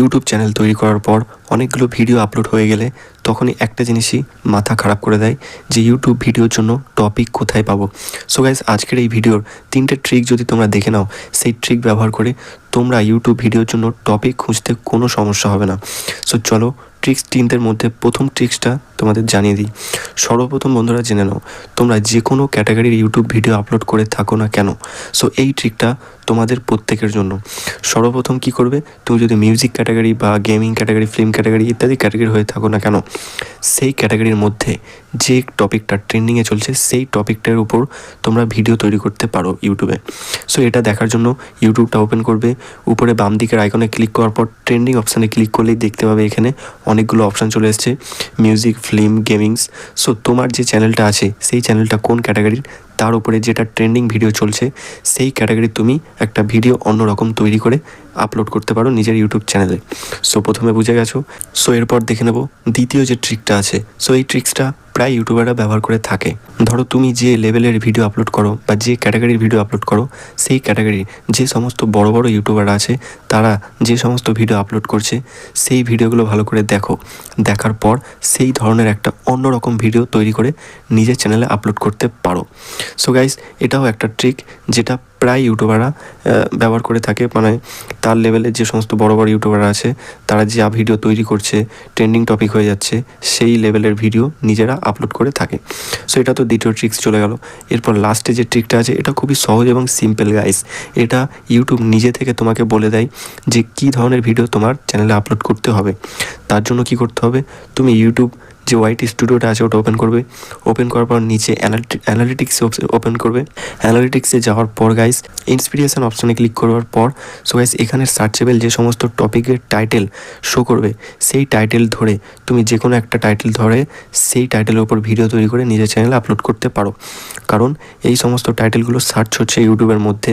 YouTube channel তৈরি করার পর অনেকগুলো ভিডিও আপলোড হয়ে গেলে তখনই একটা জিনিসই মাথা খারাপ করে দেয় যে ইউটিউব ভিডিওর জন্য টপিক কোথায় পাবো। সো গাইজ আজকের এই ভিডিওর তিনটে ট্রিক যদি তোমরা দেখে নাও, সেই ট্রিক ব্যবহার করে তোমরা ইউটিউব ভিডিওর জন্য টপিক খুঁজতে কোনো সমস্যা হবে না। সো চলো ট্রিক্স তিনটের মধ্যে প্রথম ট্রিক্সটা তোমাদের জানিয়ে দিই। সর্বপ্রথম বন্ধুরা জেনে নাও, তোমরা যে কোনো ক্যাটাগরির ইউটিউব ভিডিও আপলোড করে থাকো না কেন? সো এই ট্রিকটা তোমাদের প্রত্যেকের জন্য। সর্বপ্রথম কি করবে? তুমি যদি মিউজিক ক্যাটাগরি বা গেমিং ক্যাটাগরি ফিল্ম ক্যাটাগরি ইত্যাদি ক্যাটাগরি হয়ে থাকো না কেন, সেই ক্যাটাগরির মধ্যে যে টপিকটা ট্রেন্ডিংয়ে চলছে, সেই টপিকটার উপর তোমরা ভিডিও তৈরি করতে পারো ইউটিউবে। সো এটা দেখার জন্য ইউটিউবটা ওপেন করবে। উপরে বাম দিকের আইকনে ক্লিক করার পর ট্রেন্ডিং অপশানে ক্লিক করলেই দেখতে পাবে এখানে অনেকগুলো অপশান চলে এসছে। Music film gamings. সো তোমার যে চ্যানেলটা আছে, সেই চ্যানেলটা কোন ক্যাটাগরির? তার উপরে যেটা ট্রেন্ডিং ভিডিও চলছে, সেই ক্যাটাগরি তুমি একটা ভিডিও অন্যরকম তৈরি করে আপলোড করতে পারো নিজের ইউটিউব চ্যানেলে। সো প্রথমে বুঝে গেছো। সো এরপর দেখে নেব দ্বিতীয় যে ট্রিকটা আছে। সো এই ট্রিক্সটা প্রায় ইউটিউবাররা ব্যবহার করে থাকে। ধরো তুমি যে লেভেলের ভিডিও আপলোড করো বা যে ক্যাটাগরির ভিডিও আপলোড করো, সেই ক্যাটাগরির যে সমস্ত বড় বড় ইউটিউবাররা আছে, তারা যে সমস্ত ভিডিও আপলোড করছে, সেই ভিডিওগুলো ভালো করে দেখো। দেখার পর সেই ধরনের একটা অন্যরকম ভিডিও তৈরি করে নিজের চ্যানেলে আপলোড করতে পারো। সো গাইস এটাও একটা ট্রিক যেটা প্রায় ইউটিউবাররা ব্যবহার করে থাকে। মানে তার লেভেলের যে সমস্ত বড় বড় ইউটিউবাররা আছে, তারা যা ভিডিও তৈরি করছে ট্রেন্ডিং টপিক হয়ে যাচ্ছে, সেই লেভেলের ভিডিও নিজেরা আপলোড করে থাকে। সো এটা তো দ্বিতীয় ট্রিক্স চলে গেল। এরপর লাস্টে যে ট্রিকটা আছে, এটা খুবই সহজ এবং সিম্পল গাইস এটা ইউটিউব নিজে থেকে তোমাকে বলে দেয় যে কী ধরনের ভিডিও তোমার চ্যানেলে আপলোড করতে হবে। তার জন্য কি করতে হবে? তুমি ইউটিউব যে ওয়াইটি স্টুডিওটা আছে, ওটা ওপেন করবে। ওপেন করার পর নিচে অ্যানালিটিক্স ওপেন করবে। অ্যানালিটিক্সে যাওয়ার পর গাইস ইন্সপিরেশন অপশানে ক্লিক করবার পর সো গাইস এখানে সার্চেবল যে সমস্ত টপিকের টাইটেল শো করবে, সেই টাইটেল ধরে তুমি যে কোনো একটা টাইটেল ধরে সেই টাইটেলের উপর ভিডিও তৈরি করে নিজের চ্যানেলে আপলোড করতে পারো। কারণ এই সমস্ত টাইটেলগুলো সার্চ হচ্ছে ইউটিউবের মধ্যে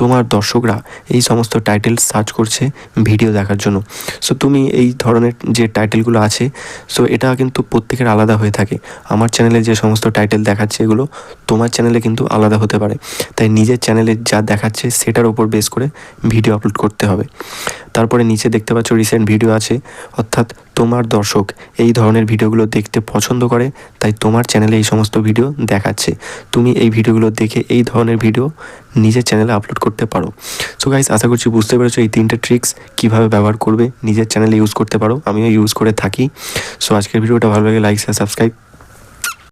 তোমার দর্শকরা এই সমস্ত টাইটেল সার্চ করছে ভিডিও দেখার জন্য। সো তুমি এই ধরনের যে টাইটেলগুলো আছে সো এটা কিন্তু প্রত্যেকের আলাদা হয়ে থাকে। আমার চ্যানেলে যে সমস্ত টাইটেল দেখাচ্ছে এগুলো, তোমার চ্যানেলে কিন্তু আলাদা হতে পারে। তাই নিজের চ্যানেলে যা দেখাচ্ছে, সেটার উপর বেস করে ভিডিও আপলোড করতে হবে। তারপরে নিচে দেখতে পাচ্ছ রিসেন্ট ভিডিও আছে। অর্থাৎ তোমার দর্শক এই ধরনের ভিডিওগুলো দেখতে পছন্দ করে, তাই তোমার চ্যানেলে এই সমস্ত ভিডিও দেখাচ্ছে। তুমি এই ভিডিওগুলো দেখে এই ধরনের ভিডিও নিজের চ্যানেলে আপলোড করতে পারো। সো গাইস আশা করছি বুঝতে পেরেছ এই তিনটে ট্রিক্স কীভাবে ব্যবহার করবে, নিজের চ্যানেলে ইউজ করতে পারো। আমিও ইউজ করে থাকি। সো আজকের ভিডিওটা ভালো লাগে লাইক শেয়ার সাবস্ক্রাইব